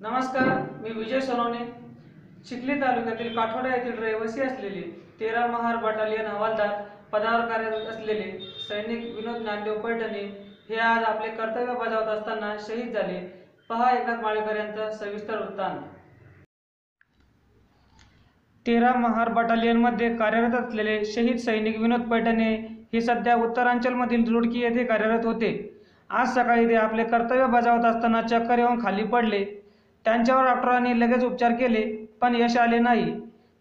नमस्कार मी विजय सलोनी. चिखली तालुक्यातील काठोडा येथील रहिवासी असलेले तेरा महार बटालियन हवालदार पदावर कार्यरत असलेले सैनिक विनोद नांदेव पैठणे हे आज आपले कर्तव्य बजावत असताना शहीद झाले. पहा एकनाथ माळेकर यांचा सविस्तर वृत्तांत. तेरा महार बटालियनमध्ये कार्यरत असलेले शहीद सैनिक विनोद पैठणे हे सध्या उत्तरांचलमधील रुडकी येथे कार्यरत होते. आज सकाळी ते आपले कर्तव्य बजावत असताना चक्कर येऊन खाली पडले. त्यांच्यावर डॉक्टरांनी लगेच उपचार केले पण यश आले नाही.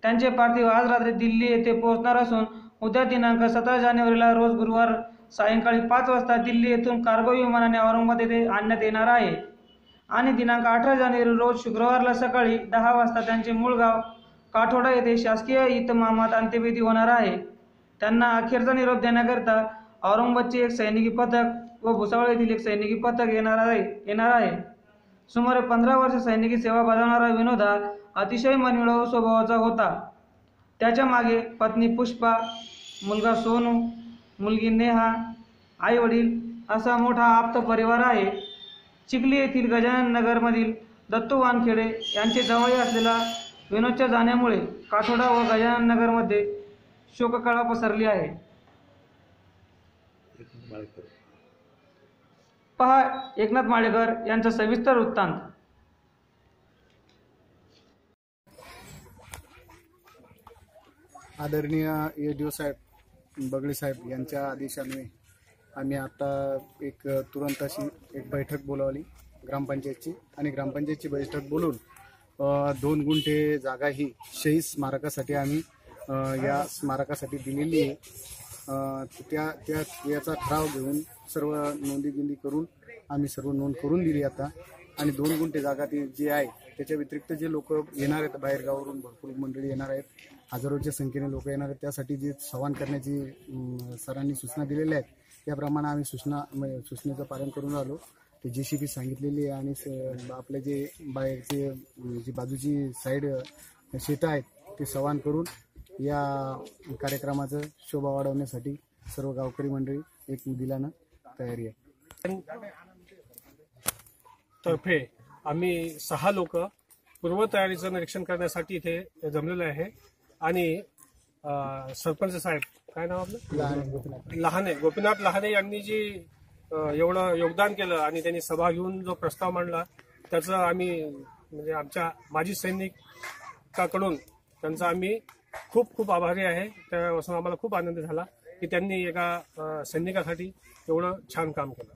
त्यांचे पार्थिव आज रात्री दिल्ली येथे पोहोचणार असून उद्या दिनांक सतरा जानेवारीला रोज गुरुवार सायंकाळी पाच वाजता दिल्ली येथून कार्गो विमानाने औरंगाबाद येथे आणण्यात येणार आहे. आणि दिनांक अठरा जानेवारी रोज शुक्रवारला सकाळी दहा वाजता त्यांचे मूळ गाव काठोडा येथे शासकीय इतमामात अंत्यविधी होणार आहे. त्यांना अखेरचा निरोप देण्याकरिता औरंगाबादचे एक सैनिकी पथक व भुसावळ येथील एक सैनिकी पथक येणार आहे येणार आहे. सुमारे पंधरा वर्ष सैनिकी सेवा बजावणारा विनोद हा अतिशय मनमिळावू स्वभावाचा होता. त्याच्यामागे पत्नी पुष्पा मुलगा सोनू मुलगी नेहा आई वडील असा मोठा आप्त परिवार आहे. चिखली येथील गजानन नगरमधील दत्तू वानखेडे यांचे जवळ असलेला विनोदच्या जाण्यामुळे काठोडा व गजानन नगरमध्ये शोककळा पसरली आहे. पहा एकनाथ माळेकर यांचा सविस्तर वृत्तांत. आदरणीय ए साहेब बगळे साहेब यांच्या आदेशाने आम्ही आता एक तुरंत अशी एक बैठक बोलावली ग्रामपंचायतची आणि ग्रामपंचायतची बैठक बोलून दोन गुंठे जागा ही शहीद स्मारकासाठी आम्ही या स्मारकासाठी दिलेली आहे. त्या त्या याचा ठराव घेऊन सर्व नोंदी गिंदी करून आम्ही सर्व नोंद करून दिली आता. आणि दोन गुंठे जागा ती जी आहे त्याच्या व्यतिरिक्त जे लोक येणार आहेत बाहेरगावावरून भरपूर मंडळी येणार आहेत हजारोच्या संख्येने लोक येणार आहेत त्यासाठी जे सवान करण्याची सरांनी सूचना दिलेल्या आहेत त्याप्रमाणे आम्ही सूचना सूचनेचं पालन करून आलो. ते जे सी बी सांगितलेली आहे आणि स- आपले जे बाहेरचे जी बाजूची साईड शेतं आहेत ते सवान करून या कार्यक्रमाचं शोभा वाढवण्यासाठी सर्व गावकरी मंडळी एक दिल्यानं तयारी आहे. तर्फे आम्ही सहा लोक पूर्वतयारीचं निरीक्षण करण्यासाठी इथे जमलेलो आहे. आणि सरपंच साहेब काय नाव आपलं? लहाने गोपीनाथ. लहाने यांनी जी एवढं योगदान केलं आणि त्यांनी सभा घेऊन जो प्रस्ताव मांडला त्याचं आम्ही म्हणजे आमच्या माजी सैनिकाकडून त्यांचा आम्ही खूप खूप आभारी आहे. त्यापासून आम्हाला खूप आनंद झाला की त्यांनी एका सैनिकासाठी एवढं छान काम केलं.